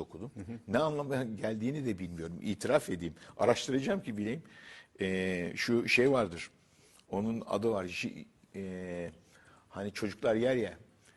okudum. Ne anlama geldiğini de bilmiyorum. İtiraf edeyim. Araştıracağım ki bileyim. Ee, şu şey vardır. Onun adı var. J- ee, hani çocuklar yer ya.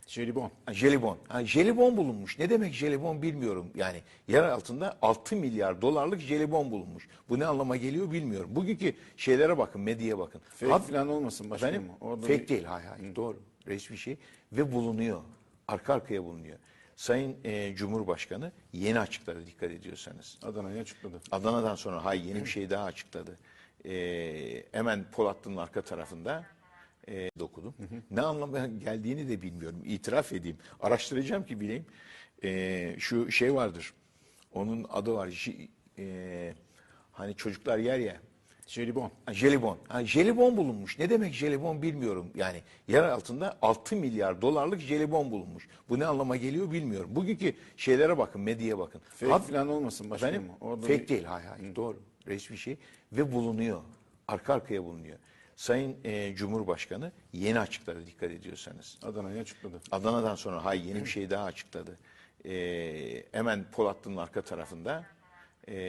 Jelibon. Ha, jelibon. Ha, jelibon bulunmuş. Ne demek jelibon bilmiyorum. Yani yer altında 6 milyar dolarlık jelibon bulunmuş. Bu ne anlama geliyor bilmiyorum. Bugünkü şeylere bakın, medyaya bakın. Fake Abi- falan olmasın başkanım. Orada Fake bir- değil, hayır hayır. Doğru. Resmi şey. Ve bulunuyor. Arka arkaya bulunuyor. Sayın e, Cumhurbaşkanı yeni açıkladı dikkat ediyorsanız. Adana'yı açıkladı. Adana'dan sonra hay yeni bir şey daha açıkladı. Ee, hemen Polatlı'nın arka tarafında e, dokudum. Ne anlama geldiğini de bilmiyorum. İtiraf edeyim. Araştıracağım ki bileyim. Ee, şu şey vardır. Onun adı var. Ee, hani çocuklar yer ya. Jelibon. Ha, jelibon. Ha, jelibon bulunmuş. Ne demek jelibon bilmiyorum. Yani yer altında 6 milyar dolarlık jelibon bulunmuş. Bu ne anlama geliyor bilmiyorum. Bugünkü şeylere bakın, medyaya bakın. Fake Abi- falan olmasın başkanım. Orada Fake bir- değil, hayır hayır. Doğru. Resmi şey. Ve bulunuyor. Arka arkaya bulunuyor. Sayın e, Cumhurbaşkanı yeni açıkladı dikkat ediyorsanız. Adana'yı açıkladı. Adana'dan sonra hay yeni bir şey daha açıkladı. Ee, hemen Polatlı'nın arka tarafında. e,